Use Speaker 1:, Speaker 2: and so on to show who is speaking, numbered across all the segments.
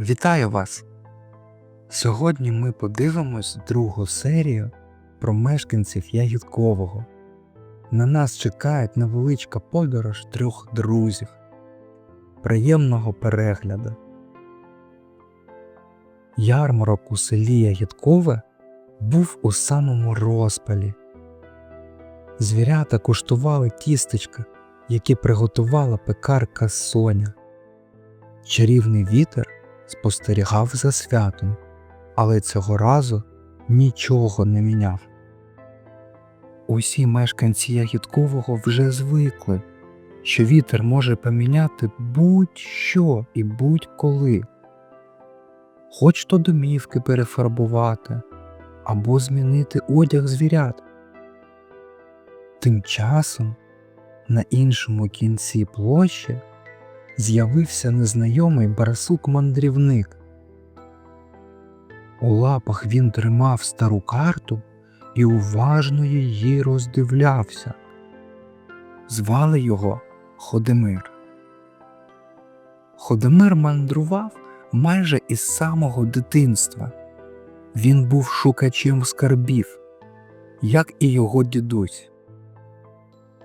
Speaker 1: Вітаю вас! Сьогодні ми подивимось другу серію про мешканців Ягідкового. На нас чекає невеличка подорож трьох друзів. Приємного перегляду. Ярмарок у селі Ягідкове був у самому розпалі. Звірята куштували тістечка, які приготувала пекарка Соня. Чарівний вітер спостерігав за святом, але цього разу нічого не міняв. Усі мешканці Ягідкового вже звикли, що вітер може поміняти будь-що і будь-коли, хоч то домівки перефарбувати або змінити одяг звірят. Тим часом на іншому кінці площі з'явився незнайомий барсук-мандрівник. У лапах він тримав стару карту і уважно її роздивлявся. Звали його Ходимир. Ходимир мандрував майже із самого дитинства. Він був шукачем скарбів, як і його дідусь.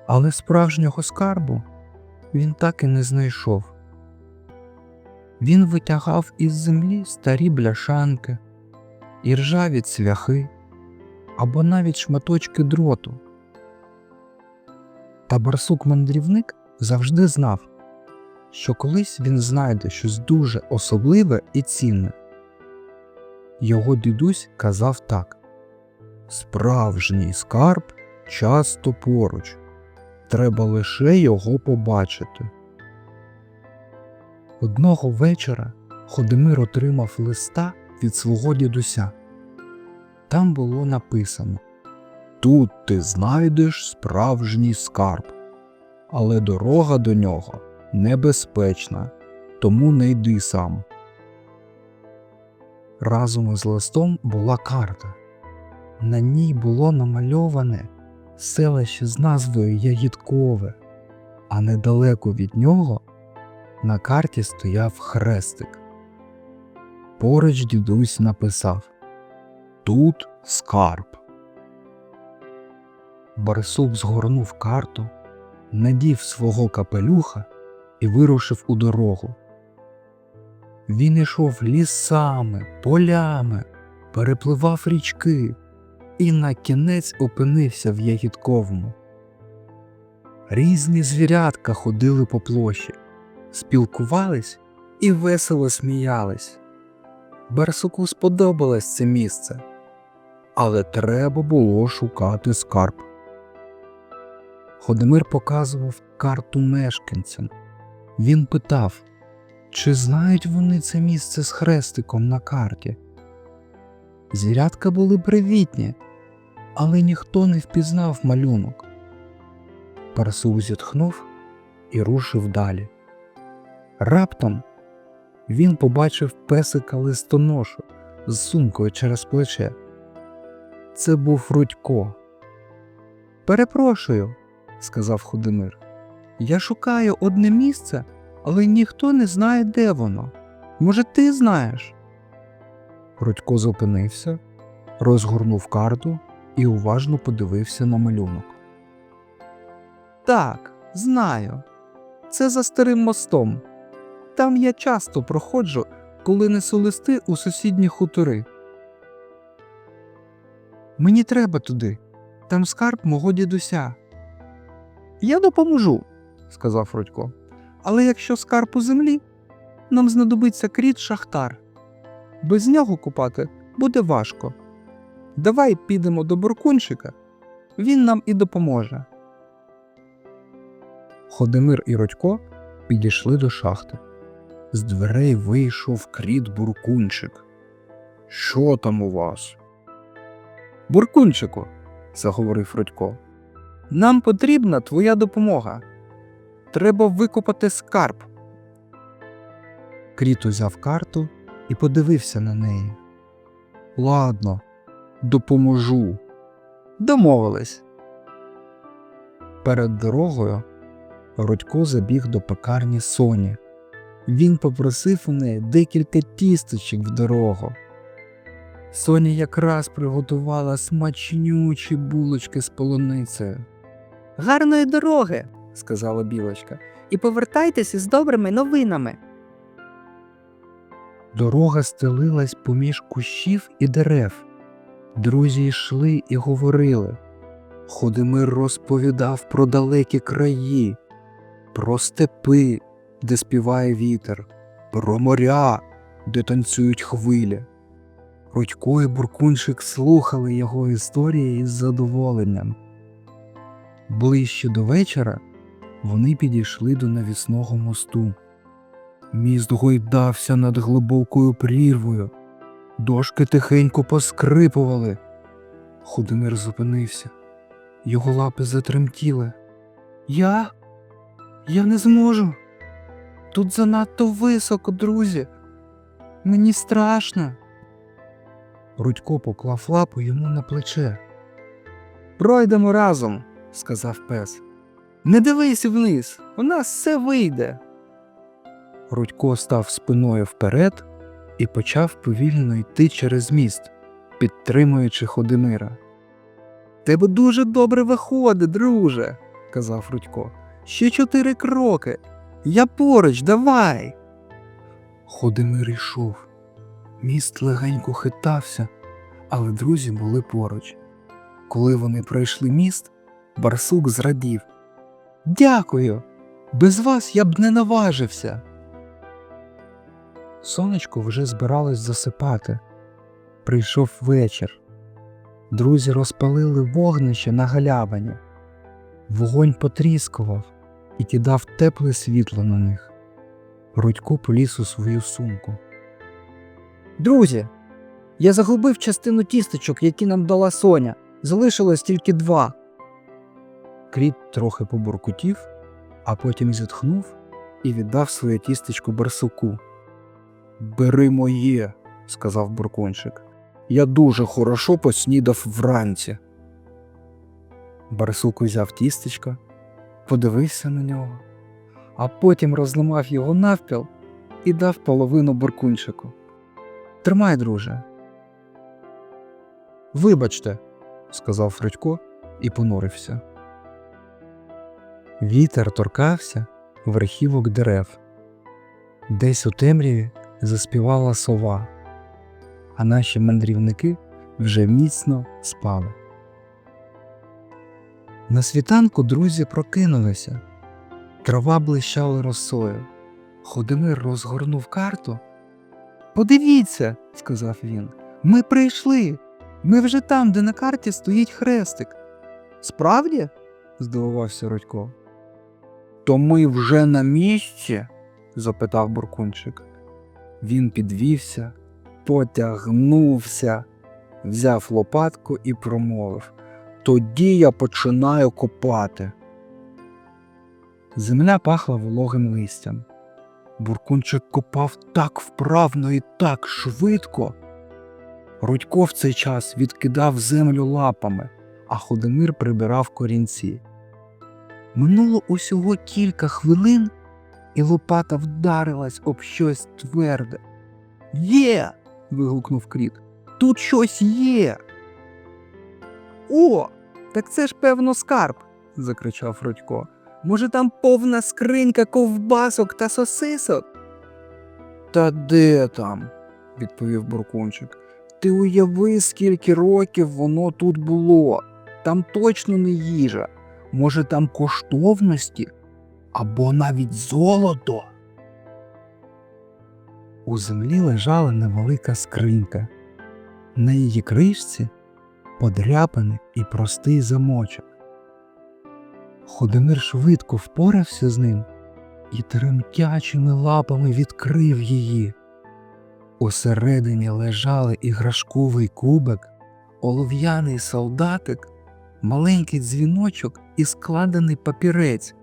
Speaker 1: Але справжнього скарбу він так і не знайшов. Він витягав із землі старі бляшанки, і ржаві цвяхи або навіть шматочки дроту. Та барсук-мандрівник завжди знав, що колись він знайде щось дуже особливе і цінне. Його дідусь казав так Справжній скарб часто поруч треба лише його побачити. Одного вечора Ходимир отримав листа від свого дідуся. Там було написано Тут ти знайдеш справжній скарб, але дорога до нього небезпечна, тому не йди сам. Разом із листом була карта. На ній було намальоване селище з назвою Ягідкове, а недалеко від нього на карті стояв хрестик. Поруч дідусь написав Тут скарб. Барсук згорнув карту, надів свого капелюха і вирушив у дорогу. Він ішов лісами, полями, перепливав річки і на кінець опинився в Ягідковому. Різні звірятка ходили по площі, спілкувались і весело сміялись. Барсуку сподобалось це місце, але треба було шукати скарб. Ходимир показував карту мешканцям. Він питав, чи знають вони це місце з хрестиком на карті. Звірятка були привітні, але ніхто не впізнав малюнок. Барсук зітхнув і рушив далі. Раптом він побачив песика листоношу з сумкою через плече. Це був Рудько. Перепрошую, сказав Худимир. Я шукаю одне місце, але ніхто не знає, де воно. Може, ти знаєш? Рудько зупинився, розгорнув карту і уважно подивився на малюнок. Так, знаю. Це за старим мостом. Там я часто проходжу, коли несу листи у сусідні хутори. Мені треба туди. Там скарб мого дідуся. Я допоможу, сказав Рудько. Але якщо скарб у землі, нам знадобиться кріт шахтар. Без нього купати буде важко. Давай підемо до буркунчика, він нам і допоможе. Ходимир і Родько підійшли до шахти. З дверей вийшов кріт буркунчик. Що там у вас? Буркунчику, заговорив Родько. Нам потрібна твоя допомога. Треба викопати скарб. Кріт узяв карту і подивився на неї. Ладно, допоможу. Домовились. Перед дорогою Рудько забіг до пекарні Соні. Він попросив у неї декілька тісточок в дорогу. Соня якраз приготувала смачнючі булочки з полуницею.
Speaker 2: Гарної дороги, сказала білочка, і повертайтеся з добрими новинами.
Speaker 1: Дорога стелилась поміж кущів і дерев. Друзі йшли і говорили. Ходимир розповідав про далекі краї, про степи, де співає вітер, про моря, де танцюють хвилі. Рудько і Буркунчик слухали його історії із задоволенням. Ближче до вечора вони підійшли до навісного мосту. Міст гойдався над глибокою прірвою. Дошки тихенько поскрипували. Худомир зупинився. Його лапи затремтіли. Я? Я не зможу. Тут занадто високо, друзі. Мені страшно. Рудько поклав лапу йому на плече. Пройдемо разом, сказав пес. Не дивись вниз, у нас все вийде. Рудько став спиною вперед і почав повільно йти через міст, підтримуючи Ходимира. Тебе дуже добре виходить, друже, казав Рудько. Ще чотири кроки. Я поруч, давай. Ходимир йшов. Міст легенько хитався, але друзі були поруч. Коли вони пройшли міст, барсук зрадів. Дякую. Без вас я б не наважився. Сонечко вже збиралось засипати. Прийшов вечір. Друзі розпалили вогнище на галявині. Вогонь потріскував і кидав тепле світло на них. Рудько поліз у свою сумку.
Speaker 2: Друзі, я загубив частину тісточок, які нам дала Соня. Залишилось тільки два.
Speaker 1: Кріт трохи побуркутів, а потім зітхнув і віддав своє тістечко барсуку. Бери моє, сказав буркончик. Я дуже хорошо поснідав вранці. Барсук узяв тістечко, подивився на нього, а потім розламав його навпіл і дав половину буркунчику. Тримай, друже. Вибачте, сказав Фредько і понурився. Вітер торкався верхівок дерев. Десь у темряві заспівала сова, а наші мандрівники вже міцно спали. На світанку друзі прокинулися. Трава блищала росою. Ходимир розгорнув карту. Подивіться, сказав він. Ми прийшли. Ми вже там, де на карті стоїть хрестик. Справді? здивувався Рудько. То ми вже на місці? запитав Буркунчик. Він підвівся, потягнувся, взяв лопатку і промовив Тоді я починаю копати. Земля пахла вологим листям. Буркунчик копав так вправно і так швидко. Рудько в цей час відкидав землю лапами, а Ходомир прибирав корінці. Минуло усього кілька хвилин, і лопата вдарилась об щось тверде. Є. вигукнув кріт. Тут щось є.
Speaker 2: О, так це ж певно скарб, закричав Рудько. Може, там повна скринька ковбасок та сосисок?
Speaker 1: Та де там? відповів Буркунчик. Ти уяви, скільки років воно тут було. Там точно не їжа. Може, там коштовності або навіть золото. У землі лежала невелика скринька. На її кришці подряпаний і простий замочок. Ходомир швидко впорався з ним і тремтячими лапами відкрив її. Усередині лежали іграшковий кубик, олов'яний солдатик, маленький дзвіночок і складений папірець.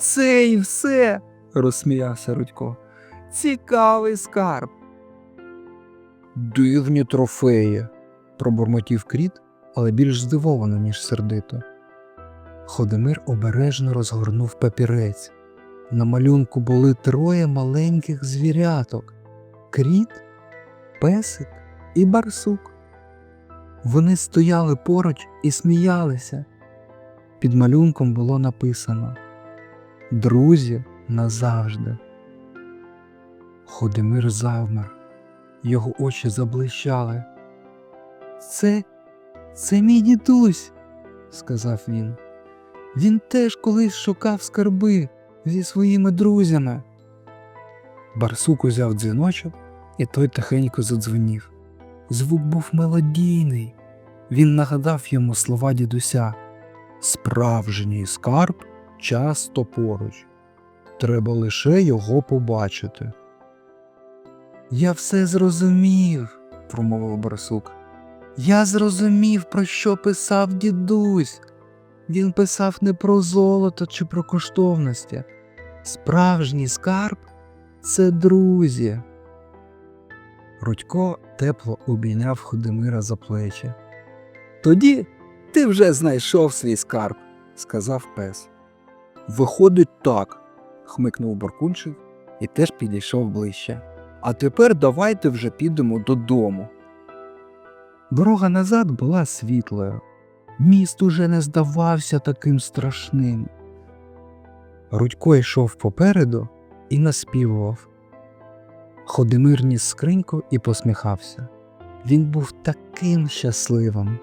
Speaker 2: Це і все.
Speaker 1: розсміявся Рудько.
Speaker 2: Цікавий скарб.
Speaker 1: Дивні трофеї, пробурмотів кріт, але більш здивовано, ніж сердито. Ходомир обережно розгорнув папірець. На малюнку були троє маленьких звіряток кріт, песик і барсук. Вони стояли поруч і сміялися. Під малюнком було написано Друзі назавжди. Ходимир завмер, його очі заблищали. Це, це мій дідусь, сказав він. Він теж колись шукав скарби зі своїми друзями. Барсук узяв дзвіночок, і той тихенько задзвенів. Звук був мелодійний. Він нагадав йому слова дідуся. Справжній скарб часто поруч. Треба лише його побачити. Я все зрозумів, промовив барсук. Я зрозумів, про що писав дідусь. Він писав не про золото чи про коштовності. Справжній скарб це друзі. Рудько тепло обійняв Ходимира за плечі.
Speaker 2: Тоді ти вже знайшов свій скарб, сказав пес. Виходить так, хмикнув Баркунчик і теж підійшов ближче. А тепер давайте вже підемо додому.
Speaker 1: Дорога назад була світлою. Міст уже не здавався таким страшним. Рудько йшов попереду і наспівував. Ходимир ніс скриньку і посміхався. Він був таким щасливим.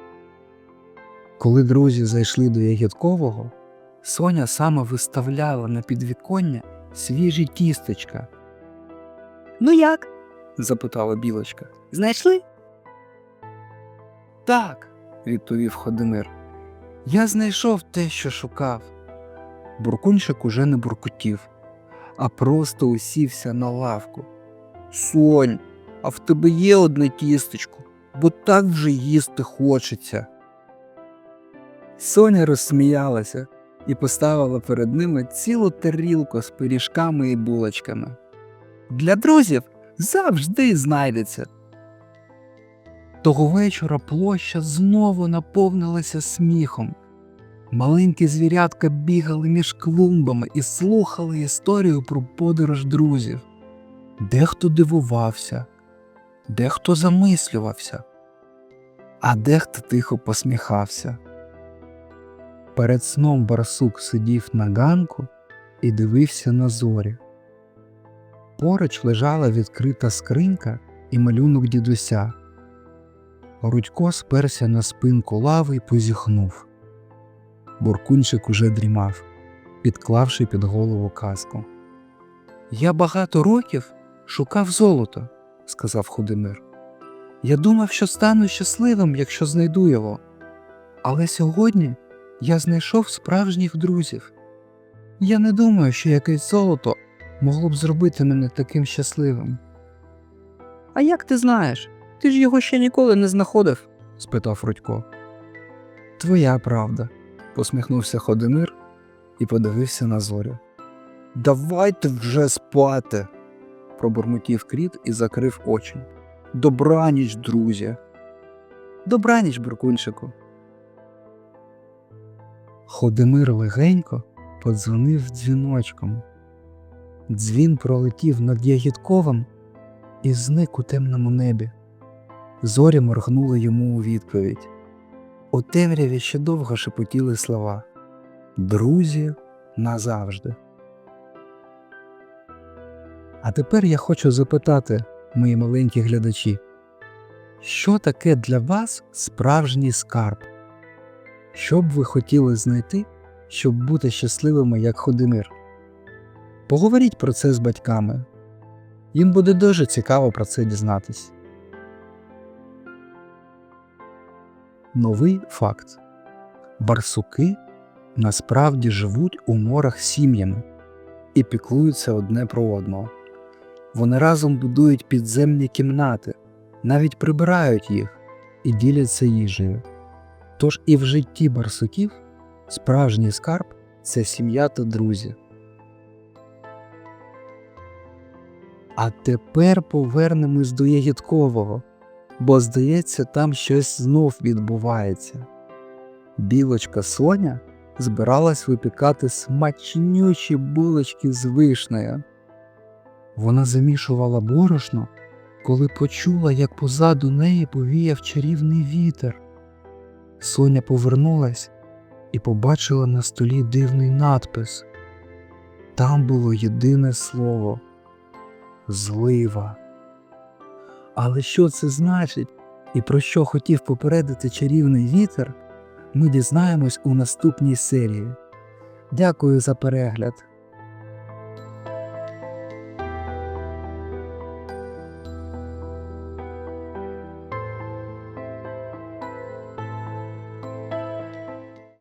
Speaker 1: Коли друзі зайшли до Ягідкового, Соня саме виставляла на підвіконня свіжі тістечка.
Speaker 2: Ну як? запитала білочка. Знайшли?
Speaker 1: Так,
Speaker 2: відповів Ходимир.
Speaker 1: я знайшов те, що шукав. Буркунчик уже не буркутів, а просто усівся на лавку.
Speaker 2: Сонь, а в тебе є одне тістечко, бо так вже їсти хочеться. Соня розсміялася і поставила перед ними цілу тарілку з пиріжками і булочками. Для друзів завжди знайдеться.
Speaker 1: Того вечора площа знову наповнилася сміхом. Маленькі звірятка бігали між клумбами і слухали історію про подорож друзів. Дехто дивувався, дехто замислювався, а дехто тихо посміхався. Перед сном барсук сидів на ганку і дивився на зорі. Поруч лежала відкрита скринька і малюнок дідуся. Рудько сперся на спинку лави і позіхнув. Буркунчик уже дрімав, підклавши під голову каску. Я багато років шукав золото, сказав Худимир. Я думав, що стану щасливим, якщо знайду його. Але сьогодні я знайшов справжніх друзів. Я не думаю, що якесь золото могло б зробити мене таким щасливим.
Speaker 2: А як ти знаєш? Ти ж його ще ніколи не знаходив.
Speaker 1: спитав Рудько. Твоя правда, посміхнувся Ходимир і подивився на зорю.
Speaker 2: Давайте вже спати, пробурмотів кріт і закрив очі. Добраніч, друзі. Добраніч, Буркунчику.
Speaker 1: Ходимир легенько подзвонив дзвіночком. Дзвін пролетів над Ягідковим і зник у темному небі. Зорі моргнули йому у відповідь. У темряві ще довго шепотіли слова Друзі назавжди. А тепер я хочу запитати, мої маленькі глядачі, що таке для вас справжній скарб? Що б ви хотіли знайти, щоб бути щасливими, як Ходимир? Поговоріть про це з батьками. Їм буде дуже цікаво про це дізнатись. Новий факт: барсуки насправді живуть у морах сім'ями і піклуються одне про одного. Вони разом будують підземні кімнати, навіть прибирають їх і діляться їжею. Тож і в житті барсуків справжній скарб це сім'я та друзі. А тепер повернемось до Ягідкового, бо, здається, там щось знов відбувається. Білочка Соня
Speaker 2: збиралась випікати смачнючі булочки з вишнею.
Speaker 1: Вона замішувала борошно, коли почула, як позаду неї повіяв чарівний вітер. Соня повернулась і побачила на столі дивний надпис. Там було єдине слово злива. Але що це значить і про що хотів попередити чарівний вітер, ми дізнаємось у наступній серії. Дякую за перегляд.